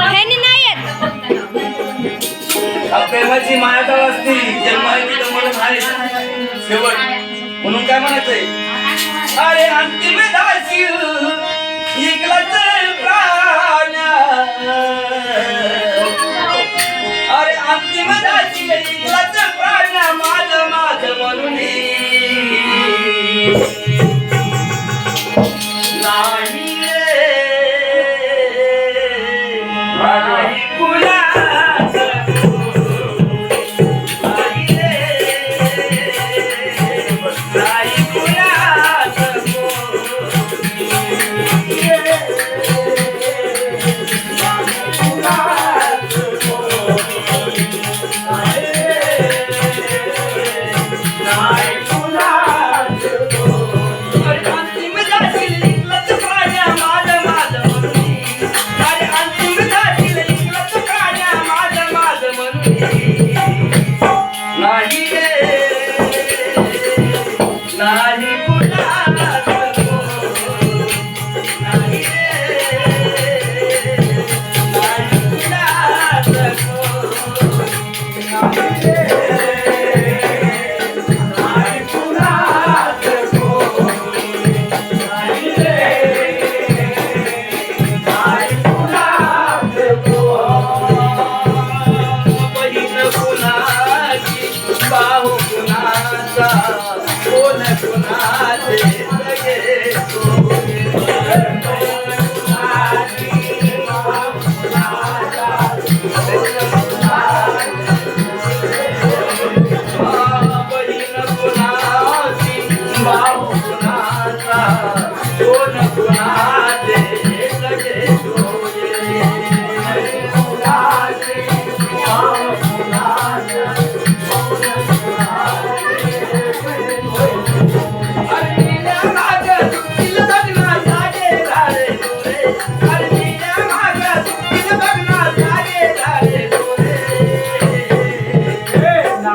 ह्यांनी नाही येत. प्रेमाची मायाजाळ असती जन्म आहे तिथं मरण शेवट म्हणून काय म्हणायचंय? अरे अंतिम दासी इकलाच प्राण. अरे अंतिम दासी इकलाच प्राण. माझ माझ म्हणून नाही.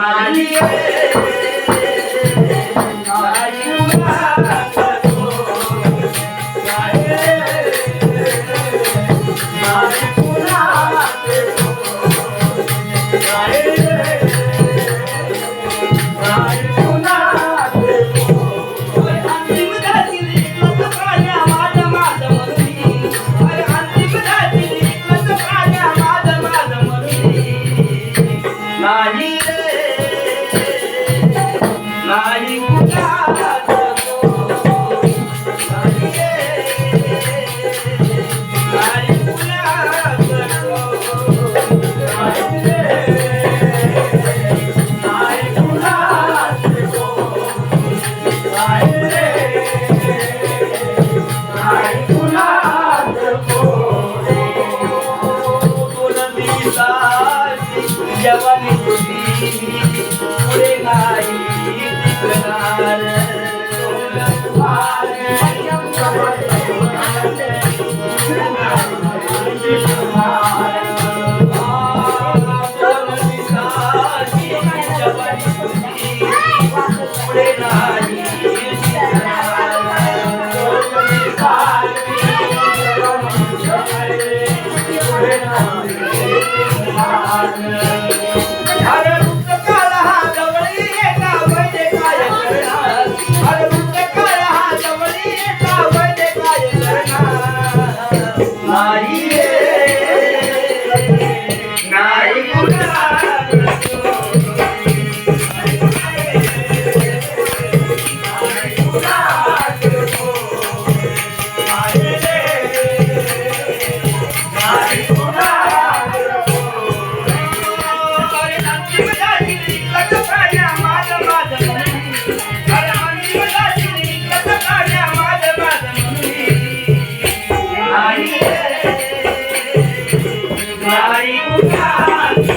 Maria. Hallelujah.